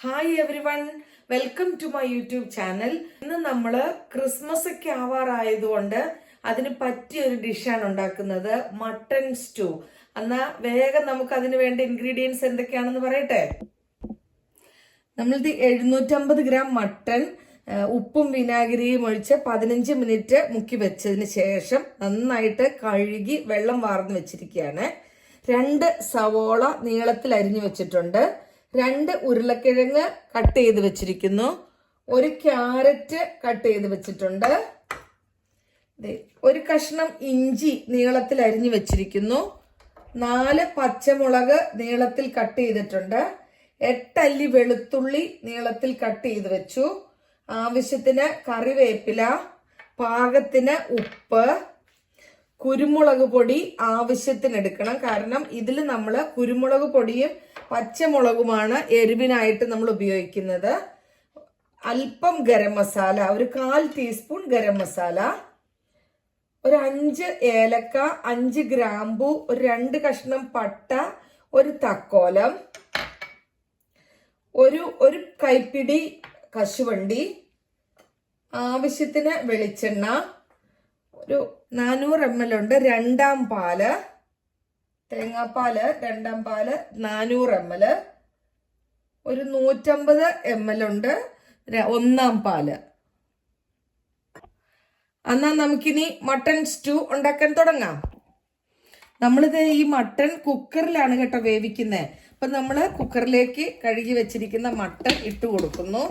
Hi everyone welcome to my YouTube channel ഇന്ന് നമ്മൾ Christmas ഒക്കെ ആവാറായതുകൊണ്ട് അതിന് പറ്റിയ ഒരു ഡിഷാണ് ഉണ്ടാക്കുന്നത് മട്ടൺ സ്റ്റൂ എന്നാ വേഗം നമുക്ക് അതിന് വേണ്ട ഇൻഗ്രീഡിയൻസ് എന്തൊക്കെയാണെന്ന് പറയട്ടെ? നമ്മളിത് എഴുന്നൂറ്റമ്പത് ഗ്രാം മട്ടൺ ഉപ്പും വിനാഗിരിയും ഒഴിച്ച് പതിനഞ്ച് മിനിറ്റ് മുക്കി വെച്ചതിന് ശേഷം നന്നായിട്ട് കഴുകി വെള്ളം വാർന്ന് വെച്ചിരിക്കുകയാണ്. രണ്ട് സവോള നീളത്തിൽ അരിഞ്ഞു വെച്ചിട്ടുണ്ട്. രണ്ട് ഉരുളക്കിഴങ്ങ് കട്ട് ചെയ്ത് വെച്ചിരിക്കുന്നു. ഒരു ക്യാരറ്റ് കട്ട് ചെയ്ത് വെച്ചിട്ടുണ്ട്. ഒരു കഷ്ണം ഇഞ്ചി നീളത്തിൽ അരിഞ്ഞു വെച്ചിരിക്കുന്നു. നാല് പച്ചമുളക് നീളത്തിൽ കട്ട് ചെയ്തിട്ടുണ്ട്. എട്ടല്ലി വെളുത്തുള്ളി നീളത്തിൽ കട്ട് ചെയ്ത് വെച്ചു. ആവശ്യത്തിന് കറിവേപ്പില പാകത്തിന് ഉപ്പ് കുരുമുളക് പൊടി ആവശ്യത്തിന് എടുക്കണം. കാരണം ഇതിൽ നമ്മൾ കുരുമുളക് പൊടിയും പച്ചമുളകുമാണ് എരിവിനായിട്ട് നമ്മൾ ഉപയോഗിക്കുന്നത്. അല്പം ഗരം മസാല ഒരു കാൽ ടീസ്പൂൺ ഗരം മസാല ഒരു അഞ്ച് ഏലക്ക അഞ്ച് ഗ്രാമ്പു ഒരു രണ്ട് കഷ്ണം പട്ട ഒരു തക്കോലം ഒരു ഒരു കൈപ്പിടി കശുവണ്ടി ആവശ്യത്തിന് വെളിച്ചെണ്ണ ഒരു നാനൂറ് എം എൽ ഉണ്ട് രണ്ടാം പാൽ തേങ്ങാപ്പാൽ രണ്ടാം പാൽ നാനൂറ് എം എൽ ഒരു നൂറ്റമ്പത് എം എൽ ഉണ്ട്. ഒന്നാം പാൽ എന്നാ നമുക്കിനി മട്ടൺ സ്റ്റൂ ഉണ്ടാക്കാൻ തുടങ്ങാം. നമ്മളിത് ഈ മട്ടൺ കുക്കറിലാണ് കേട്ടോ വേവിക്കുന്നത് അപ്പം നമ്മൾ കുക്കറിലേക്ക് കഴുകി വെച്ചിരിക്കുന്ന മട്ടൺ ഇട്ട് കൊടുക്കുന്നു.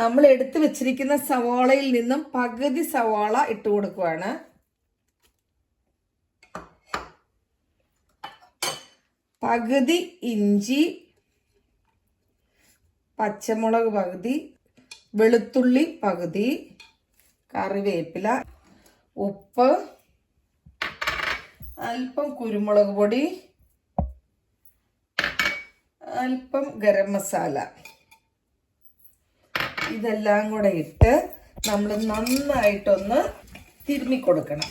നമ്മൾ എടുത്തു വെച്ചിരിക്കുന്ന സവാളയിൽ നിന്നും പകുതി സവാള ഇട്ട് കൊടുക്കുവാണ്. പകുതി ഇഞ്ചി പച്ചമുളക് പകുതി വെളുത്തുള്ളി പകുതി കറിവേപ്പില ഉപ്പ് അല്പം കുരുമുളക് പൊടി അല്പം ഗരം മസാല. ഇതെല്ലാം കൂടെ ഇട്ട് നമ്മൾ നന്നായിട്ടൊന്ന് തിരുമ്മി കൊടുക്കണം.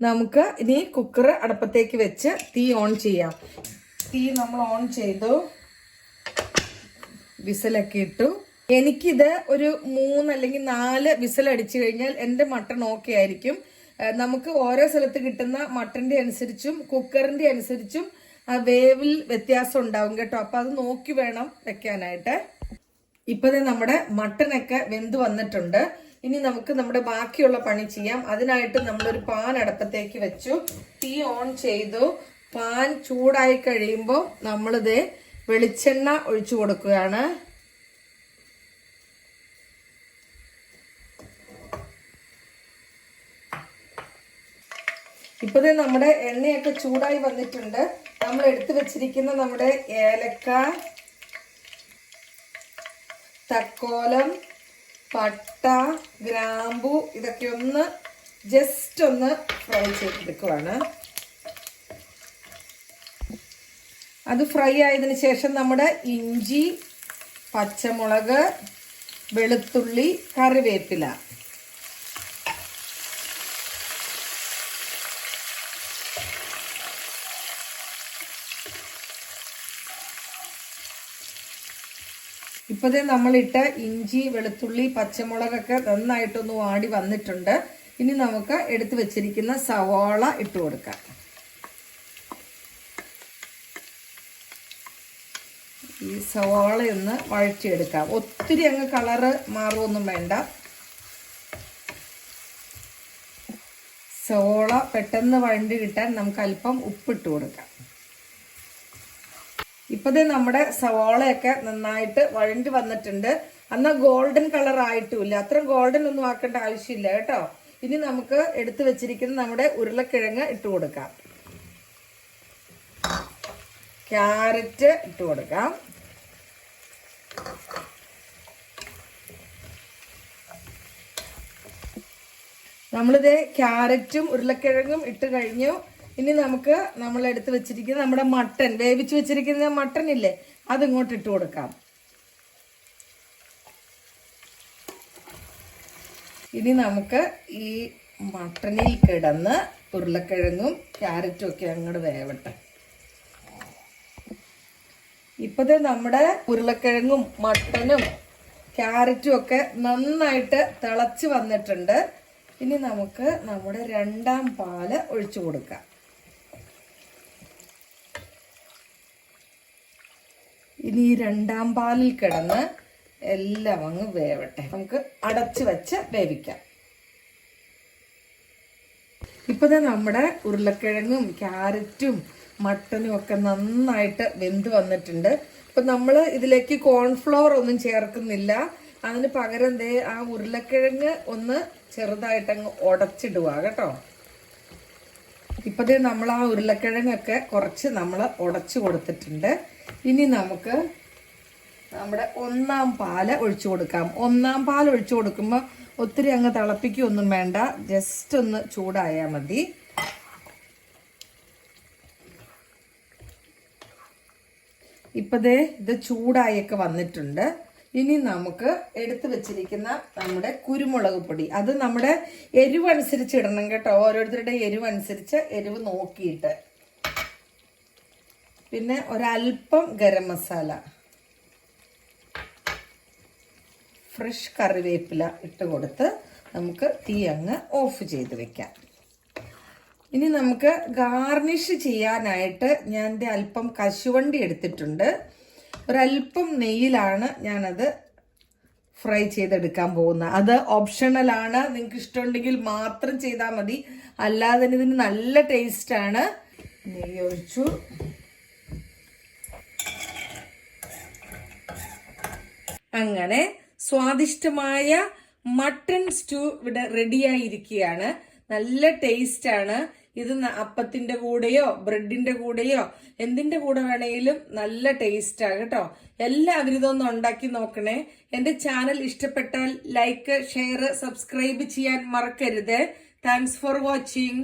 നമുക്ക് ഇനി കുക്കർ അടുപ്പത്തേക്ക് വെച്ച് തീ ഓൺ ചെയ്യാം. തീ നമ്മൾ ഓൺ ചെയ്തു. വിസിലൊക്കെ ഇട്ടു. എനിക്കിത് ഒരു മൂന്ന് അല്ലെങ്കിൽ നാല് വിസിൽ കഴിഞ്ഞാൽ എന്റെ മട്ടൺ ഓക്കെ ആയിരിക്കും. നമുക്ക് ഓരോ സ്ഥലത്ത് കിട്ടുന്ന മട്ടന്റെ അനുസരിച്ചും കുക്കറിന്റെ അനുസരിച്ചും ആ വേവിൽ വ്യത്യാസം ഉണ്ടാവും കേട്ടോ. അപ്പം അത് നോക്കി വേണം വെക്കാനായിട്ട്. ഇപ്പോഴേ നമ്മുടെ മട്ടനൊക്കെ വെന്ത് വന്നിട്ടുണ്ട്. ഇനി നമുക്ക് നമ്മുടെ ബാക്കിയുള്ള പണി ചെയ്യാം. അതിനായിട്ട് നമ്മളൊരു പാൻ അടുപ്പത്തേക്ക് വെച്ചു. തീ ഓൺ ചെയ്തു. പാൻ ചൂടായി കഴിയുമ്പോൾ നമ്മളിത് വെളിച്ചെണ്ണ ഒഴിച്ചു കൊടുക്കുകയാണ്. ഇപ്പതേ നമ്മുടെ എണ്ണയൊക്കെ ചൂടായി വന്നിട്ടുണ്ട്. നമ്മൾ എടുത്തു വെച്ചിരിക്കുന്ന നമ്മുടെ ഏലക്ക തക്കോലം പട്ട ഗ്രാമ്പു ഇതൊക്കെ ഒന്ന് ജസ്റ്റ് ഒന്ന് ഫ്രൈ ചെയ്തെടുക്കുവാണ്. അത് ഫ്രൈ ആയതിനു ശേഷം നമ്മുടെ ഇഞ്ചി പച്ചമുളക് വെളുത്തുള്ളി കറിവേപ്പില. ഇപ്പോഴേ നമ്മളിട്ട ഇഞ്ചി വെളുത്തുള്ളി പച്ചമുളകൊക്കെ നന്നായിട്ടൊന്ന് വാടി വന്നിട്ടുണ്ട്. ഇനി നമുക്ക് എടുത്തു വെച്ചിരിക്കുന്ന സവാള ഇട്ട് കൊടുക്കാം. ഈ സവാളയൊന്ന് വഴറ്റിയെടുക്കാം. ഒത്തിരി അങ്ങ് കളറ് മാറുമൊന്നും വേണ്ട. സവാള പെട്ടെന്ന് വഴണ്ടി കിട്ടാൻ നമുക്ക് അല്പം ഉപ്പിട്ട് കൊടുക്കാം. ഇപ്പതേ നമ്മുടെ സവാളയൊക്കെ നന്നായിട്ട് വഴണ്ടി വന്നിട്ടുണ്ട്. എന്നാൽ ഗോൾഡൻ കളർ ആയിട്ടുമില്ല. അത്ര ഗോൾഡൻ ഒന്നും ആക്കേണ്ട ആവശ്യമില്ല കേട്ടോ. ഇനി നമുക്ക് എടുത്തു വെച്ചിരിക്കുന്ന നമ്മുടെ ഉരുളക്കിഴങ്ങ് ഇട്ട് കൊടുക്കാം. ക്യാരറ്റ് ഇട്ട് കൊടുക്കാം. നമ്മളിത് ക്യാരറ്റും ഉരുളക്കിഴങ്ങും ഇട്ട് കഴിഞ്ഞു. ഇനി നമുക്ക് നമ്മൾ എടുത്ത് വെച്ചിരിക്കുന്ന നമ്മുടെ മട്ടൻ വേവിച്ച് വെച്ചിരിക്കുന്ന മട്ടൻ ഇല്ലേ അത് ഇങ്ങോട്ട് ഇട്ട് കൊടുക്കാം. ഇനി നമുക്ക് ഈ മട്ടനിൽ കിടന്ന് ഉരുളക്കിഴങ്ങും ക്യാരറ്റും ഒക്കെ അങ്ങോട്ട് വേവട്ടെ. ഇപ്പോഴത്തെ നമ്മുടെ ഉരുളക്കിഴങ്ങും മട്ടനും ക്യാരറ്റും ഒക്കെ നന്നായിട്ട് തിളച്ച് വന്നിട്ടുണ്ട്. ഇനി നമുക്ക് നമ്മുടെ രണ്ടാം പാൽ ഒഴിച്ചു കൊടുക്കാം. ഇനി ഈ രണ്ടാം പാലിൽ കിടന്ന് എല്ലാം അങ്ങ് വേവട്ടെ. നമുക്ക് അടച്ചു വെച്ച് വേവിക്കാം. ഇപ്പത് നമ്മുടെ ഉരുളക്കിഴങ്ങും ക്യാരറ്റും മട്ടനും ഒക്കെ നന്നായിട്ട് വെന്ത് വന്നിട്ടുണ്ട്. ഇപ്പൊ നമ്മൾ ഇതിലേക്ക് കോൺഫ്ലവർ ഒന്നും ചേർക്കുന്നില്ല. അതിന് പകരം ദേ ആ ഉരുളക്കിഴങ്ങ് ഒന്ന് ചെറുതായിട്ടങ്ങ് ഉടച്ചിടുക കേട്ടോ. ഇപ്പതേ നമ്മൾ ആ ഉരുളക്കിഴങ്ങൊക്കെ കുറച്ച് നമ്മൾ ഉടച്ചു കൊടുത്തിട്ടുണ്ട്. ഇനി നമുക്ക് നമ്മുടെ ഒന്നാം പാൽ ഒഴിച്ചു കൊടുക്കാം. ഒന്നാം പാൽ ഒഴിച്ചു കൊടുക്കുമ്പോൾ ഒത്തിരി അങ്ങ് തിളപ്പിക്കൊന്നും വേണ്ട. ജസ്റ്റ് ഒന്ന് ചൂടായാൽ മതി. ഇപ്പതേ ഇത് ചൂടായൊക്കെ വന്നിട്ടുണ്ട്. ഇനി നമുക്ക് എടുത്തു വെച്ചിരിക്കുന്ന നമ്മുടെ കുരുമുളക് പൊടി. അത് നമ്മുടെ എരിവ് അനുസരിച്ച് ഇടണം കേട്ടോ. ഓരോരുത്തരുടെ എരിവ് അനുസരിച്ച് എരിവ് നോക്കിയിട്ട്. പിന്നെ ഒരല്പം ഗരം മസാല. ഫ്രഷ് കറിവേപ്പില ഇട്ട് കൊടുത്ത് നമുക്ക് തീ അങ്ങ് ഓഫ് ചെയ്ത് വെക്കാം. ഇനി നമുക്ക് ഗാർണിഷ് ചെയ്യാനായിട്ട് ഞാൻ അല്പം കശുവണ്ടി എടുത്തിട്ടുണ്ട്. ഒരല്പം നെയ്യിലാണ് ഞാനത് ഫ്രൈ ചെയ്തെടുക്കാൻ പോകുന്നത്. അത് ഓപ്ഷണലാണ് നിങ്ങൾക്ക് ഇഷ്ടമുണ്ടെങ്കിൽ മാത്രം ചെയ്താൽ മതി. അല്ലാതെ ഇതിന് നല്ല ടേസ്റ്റാണ് നെയ്യ് ഒഴിച്ചു. അങ്ങനെ സ്വാദിഷ്ടമായ മട്ടൺ സ്റ്റൂ ഇവിടെ റെഡിയായിരിക്കുകയാണ് നല്ല ടേസ്റ്റ് ആണ്. ഇത് അപ്പത്തിന്റെ കൂടെയോ ബ്രെഡിന്റെ കൂടെയോ എന്തിന്റെ കൂടെ വേണമെങ്കിലും നല്ല ടേസ്റ്റ് കേട്ടോ. എല്ലാവരും ഇതൊന്ന് ഉണ്ടാക്കി നോക്കണേ. എന്റെ ചാനൽ ഇഷ്ടപ്പെട്ടാൽ ലൈക്ക് ഷെയർ സബ്സ്ക്രൈബ് ചെയ്യാൻ മറക്കരുത്. Thanks for watching